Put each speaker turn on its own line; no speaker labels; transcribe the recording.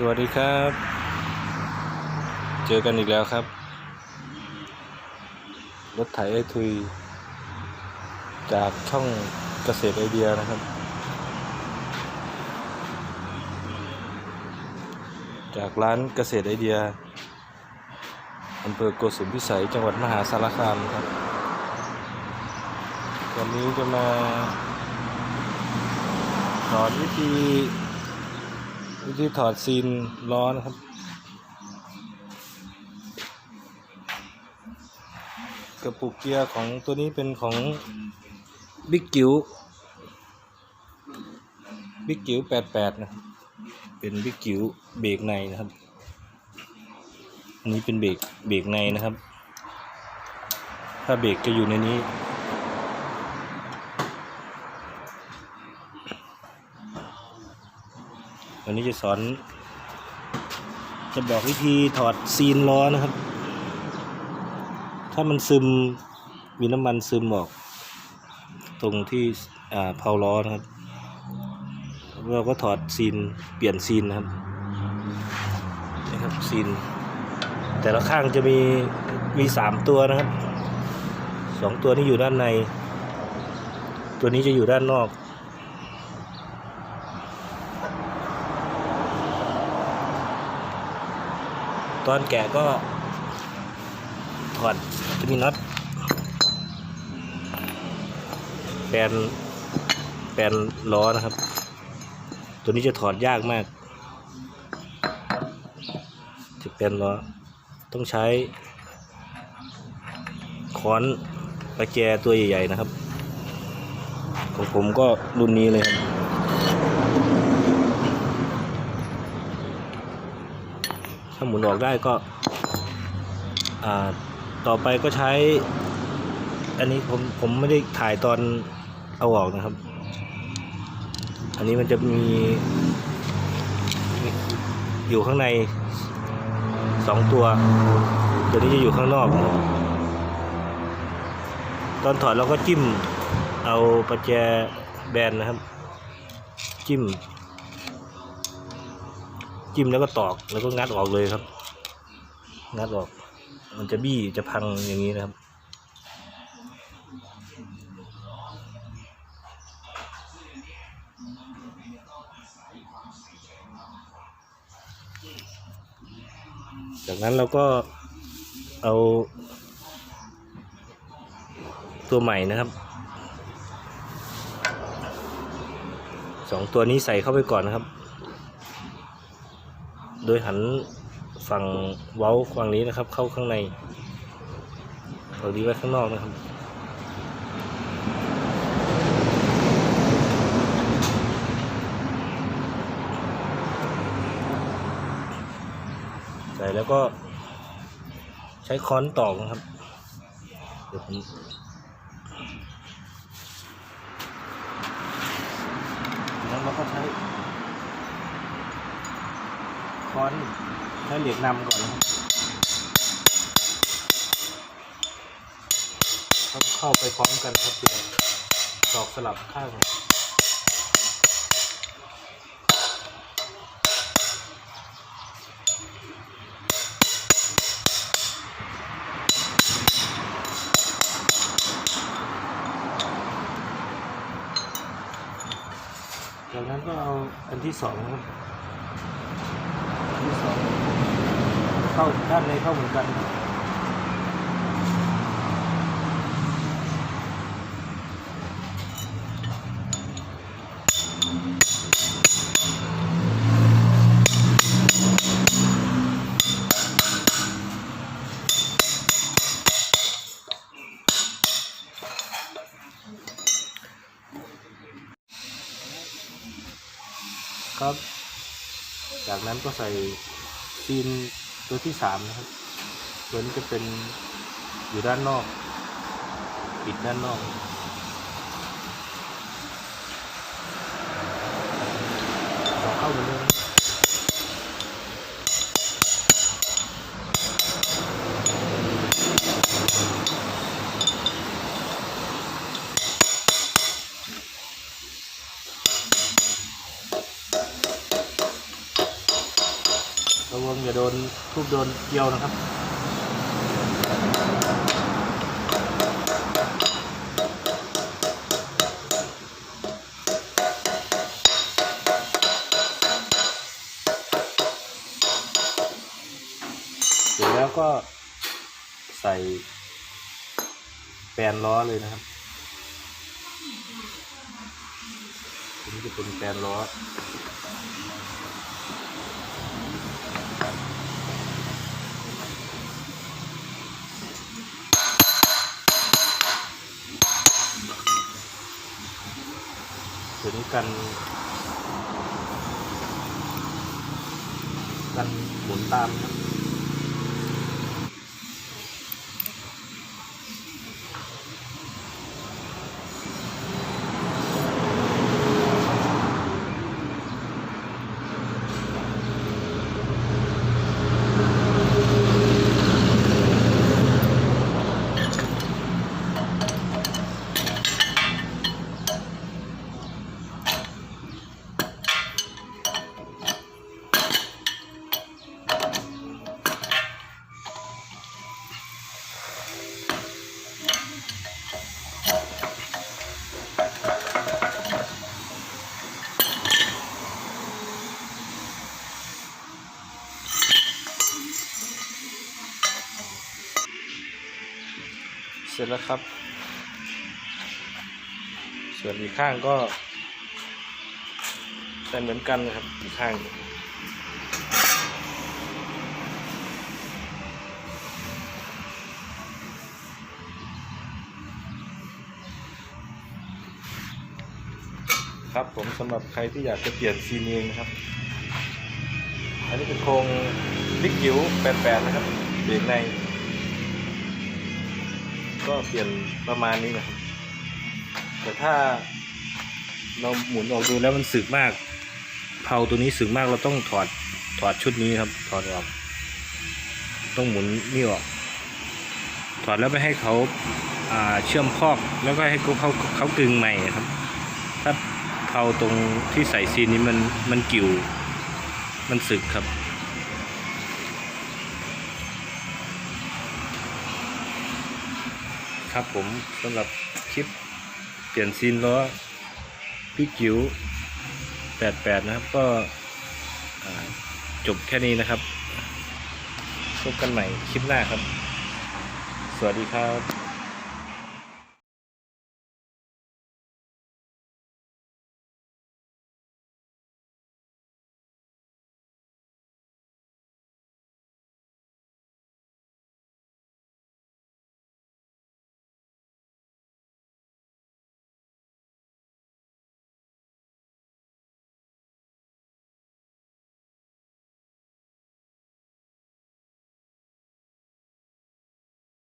สวัสดีครับ เจอกันอีกแล้วครับ รถไถไอทุย จากช่องเกษตรไอเดียนะครับ จากร้านเกษตรไอเดียอำเภอโกสุมพิสัยจังหวัดมหาสารคามครับ วันนี้จะมาสอนวิธี วิธีถอดซีนล้อนะครับ กระปุกเกียร์ของตัวนี้เป็นของบิ๊กจิ๋วบิ๊กจิ๋ว88นะครับ เป็นบิ๊กจิ๋วเบรกในนะครับ อันนี้เป็นเบรกเบรกในนะครับ ถ้าเบรกจะอยู่ในนี้ วันนี้จะสอน จะบอกวิธีถอดซีนล้อนะครับ ถ้ามันซึมมีน้ำมันซึมออก ตรงที่เพาล้อนะครับ เราก็ถอดซีนเปลี่ยนซีนนะครับนี่ครับซีน แต่ละข้างจะมีมีสามตัวนะครับสองตัวนี้อยู่ด้านใน ตัวนี้จะอยู่ด้านนอก ตอนแกะก็ถอดจะมีน็อตแปลนแปลนล้อนะครับ ตัวนี้จะถอดยากมากจะแปลนล้อต้องใช้ค้อนประแจตัวใหญ่ๆนะครับ ของผมก็รุ่นนี้เลยครับ ถ้าหมุนออกได้ก็ต่อไปก็ใช้ อันนี้ผมผมไม่ได้ถ่ายตอนเอาออกนะครับ อันนี้มันจะมีอยู่ข้างในสองตัว ตัวนี้จะอยู่ข้างนอก ตอนถอดเราก็จิ้มเอาประแจแบนนะครับ จิ้ม จิ้มแล้วก็ตอกแล้วก็งัดออกเลยครับ งัดออก มันจะบี้จะพังอย่างนี้นะครับ จากนั้นเราก็เอาตัวใหม่นะครับสองตัวนี้ใส่เข้าไปก่อนนะครับ โดยหันฝั่งเว้าฝั่งนี้นะครับ เข้าข้างในฝั่งนี้ไว้ข้างนอกนะครับใส่แล้วก็ใช้ค้อนตอกนะครับเดี๋ยวผมแล้วเราก็ใช้ ค้อนใช้เหล็กนำก่อนต้องเข้าไปพร้อมกันครับทีละตอกสลับข้างจากนั้นก็เอาอันที่สองนะครับ ที่สองเข้าด้านในเข้าเหมือนกันครับ จากนั้นก็ใส่ซีนตัวที่สามนะครับตัวนี้จะเป็นอยู่ด้านนอก ปิดด้านนอกต่อเข้าเหมือนเดิม วง อย่าโดนทุบโดนเกลียวนะครับเสร็จแล้วก็ใส่แปนล้อเลยนะครับนนี้จะเป็นแปนล้อ นี้กันกันหมุนตามครับ สร็จแล้วครับ ส่วนอีกข้างก็แต่เหมือนกันนะครับอีกข้างครับผมสำหรับใครที่อยากจะเปลี่ยนซีนเองนะครับ อันนี้เป็นโครงบิ๊กจิ๋ว88นะครับเบรกใน ก็เปลี่ยนประมาณนี้นะครับ แต่ถ้าเราหมุนออกดูแล้วมันสึกมาก เผาตัวนี้สึกมากเราต้องถอดถอดชุดนี้ครับ ถอดออก ต้องหมุนนี่ออก ถอดแล้วไปให้เขาอ่าเชื่อมคอกแล้วก็ให้เขาเขาเขากึงใหม่ครับ ถ้าเผาตรงที่ใส่ซีนนี้มันมันกิ่วมันสึกครับ ครับผมสำหรับคลิปเปลี่ยนซีนล้อพี่จิ๋ว88 นะครับ ก็จบแค่นี้นะครับพบกันใหม่คลิปหน้าครับ สวัสดีครับ